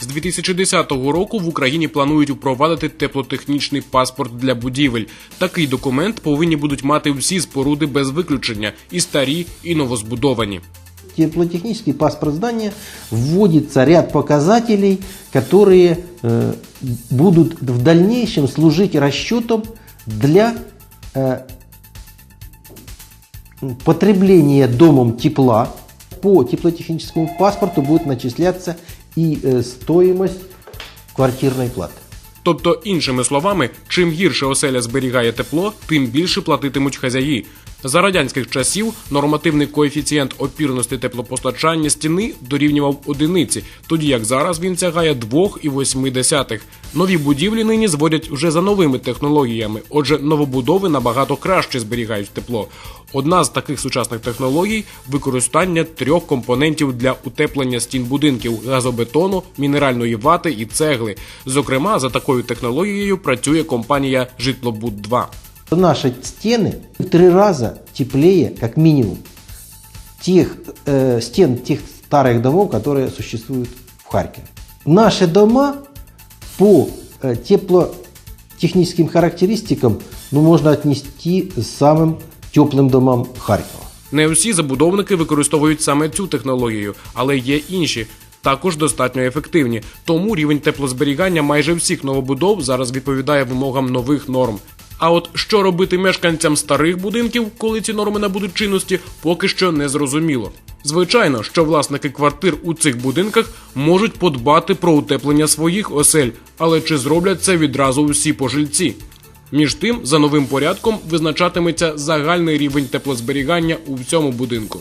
З 2010 року в Україні планують впровадити теплотехнічний паспорт для будівель. Такий документ повинні будуть мати всі споруди без виключення, і старі, і новозбудовані. теплотехнический паспорт здания вводится ряд показателей, которые э, будут в дальнейшем служить расчетом для э, потребления домом тепла. По теплотехническому паспорту будет начисляться и стоїмость квартирної плати. Тобто, іншими словами, чим гірше оселя зберігає тепло, тим більше платитимуть хазяї. За радянських часів нормативний коефіцієнт опірності теплопостачання стіни дорівнював одиниці, тоді як зараз він сягає 2,8. Нові будівлі нині зводять вже за новими технологіями, отже, новобудови набагато краще зберігають тепло. Одна з таких сучасних технологій використання трьох компонентів для утеплення стін будинків газобетону, мінеральної вати і цегли. Зокрема, за такою технологією працює компанія Житлобуд 2 Наши стены в три раза теплее, как минимум, тех э, стен тех старых домов, которые существуют в Харькове. Наши дома по э, теплотехническим характеристикам ну, можно отнести к самым теплым домам Харькова. Не усі забудовники використовують саме цю технологію, але є інші. Також достатньо ефективні, тому рівень теплозберігання майже всіх новобудов зараз відповідає вимогам нових норм. А от що робити мешканцям старих будинків, коли ці норми набудуть чинності, поки що не зрозуміло. Звичайно, що власники квартир у цих будинках можуть подбати про утеплення своїх осель, але чи зроблять це відразу усі пожильці? Між тим, за новим порядком визначатиметься загальний рівень теплозберігання у всьому будинку.